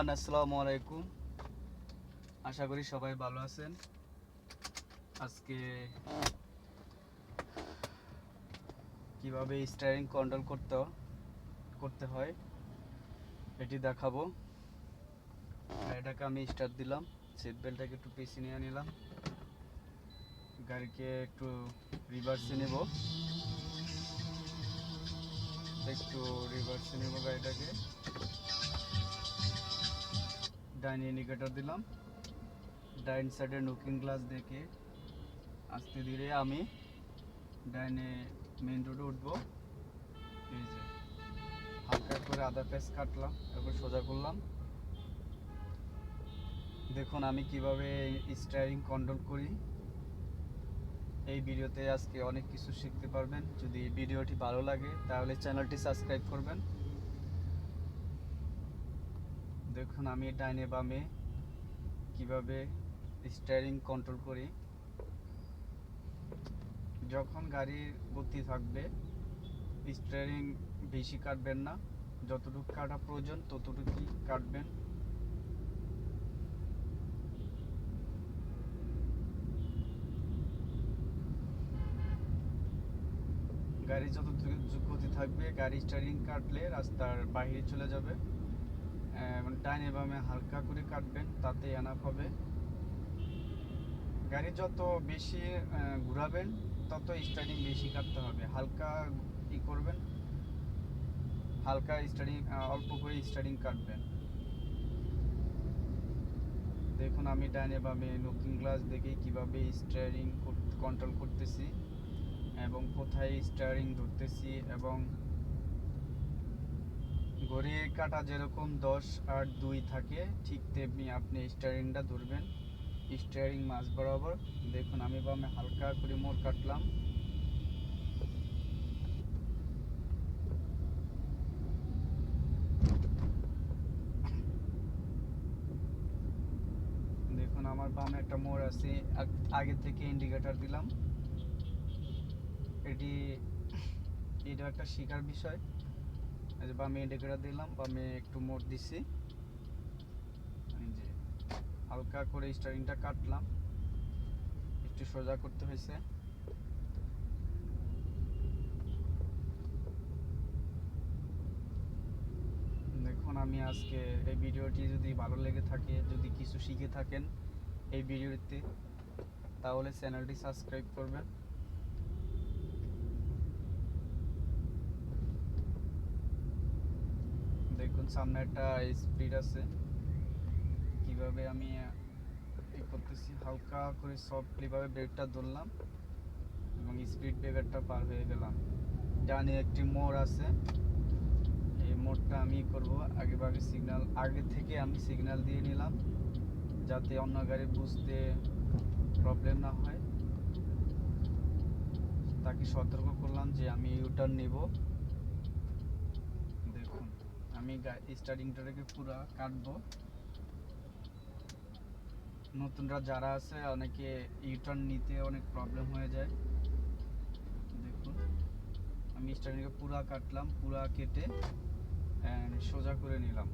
Everyone, আসসালামু আলাইকুম। আশা করি সবাই ভালো আছেন। আজকে কীভাবে স্টারিং কন্ট্রোল করতে করতে হয়, এটি দেখাবো। গাড়িটাকে আমি স্টার্ট দিলাম। সিট বেল্টটাকে একটু পিছিয়ে নিয়ে নিলাম। গাড়িকে একটু রিভার্সে নেব। একটু রিভার্সে নেব গাড়িটাকে। ডাইন ইন্ডিকেটর দিলাম। ডাইন সাইডে নুকিং গ্লাস দেখে আস্তে ধীরে আমি ডাইনে মেন রোডে উঠবো। এই যে, হালকা করে আধা পেস কাটলাম তারপর সোজা করলাম। দেখুন আমি কীভাবে স্টারিং কন্ট্রোল করি। এই ভিডিওতে আজকে অনেক কিছু শিখতে পারবেন। যদি ভিডিওটি ভালো লাগে তাহলে চ্যানেলটি সাবস্ক্রাইব করবেন। দেখুন, আমি ডাইনে বামে কীভাবে স্টারিং কন্ট্রোল করি। যখন গাড়ির গতি থাকবে স্টারিং বেশি কাটবেন না। যতটুকু কাটা প্রয়োজন, ততটুকুই কাটবেন। গাড়ি যত গতি থাকবে, গাড়ি স্টারিং কাটলে রাস্তার বাইরে চলে যাবে। ডাইনে বামে হালকা করে কাটবেন, তাতে এনাফ হবে। গাড়ি যত বেশি ঘোরাবেন, তত স্টারিং বেশি কাটতে হবে। হালকা ই করবেন, হালকা স্টারিং অল্প করে স্টারিং কাটবেন। দেখুন, আমি ডাইনে বামে লুকিং গ্লাস দেখে কীভাবে স্টারিং কন্ট্রোল করতেছি এবং কোথায় স্টারিং ধরতেছি এবং ঘড়ির কাটা যেরকম দশ আর দুই থাকে, ঠিক তেমনি আপনি স্টারিংটা ধরবেন। স্টারিং মাছ বরাবর। দেখুন, আমি বামে হালকা করে মোড় কাটলাম। দেখুন, আমার বামে একটা মোড় আছে। আগে থেকে ইন্ডিকেটর দিলাম। এটি এটা একটা শিকার বিষয়। যে বামে ইন্ডিকেটর দিলাম বা বামে একটু মোড় দিছি। যে হালকা করে স্টারিংটা কাটলাম। একটু সোজা করতে হয়েছে। দেখুন, আমি আজকে এই ভিডিওটি যদি ভালো লেগে থাকে, যদি কিছু শিখে থাকেন এই ভিডিওতে, তাহলে চ্যানেলটি সাবস্ক্রাইব করবেন দেখুন সামনে একটা স্পিড আছে। কীভাবে আমি ই করতেছি, হালকা করে সফটলিভাবে ব্রেকটা ধরলাম এবং স্পিড ব্রেকারটা পার হয়ে গেলাম। ডানে একটি মোড় আছে। এই মোড়টা আমি করব আগে ভাগে সিগন্যাল আগে থেকে আমি সিগনাল দিয়ে নিলাম যাতে অন্য গাড়ি বুঝতে প্রবলেম না হয়। তাকে সতর্ক করলাম যে আমি ইউটার্ন নিব। আমি স্টার্টিংটাকে পুরো কাটবো? নতুনরা যারা আছে, অনেকে ইউটার্ন নিতে অনেক প্রবলেম হয়ে যায়। দেখুন, আমি স্টার্টিংকে পুরা কাটলাম, পুরা কেটে সোজা করে নিলাম।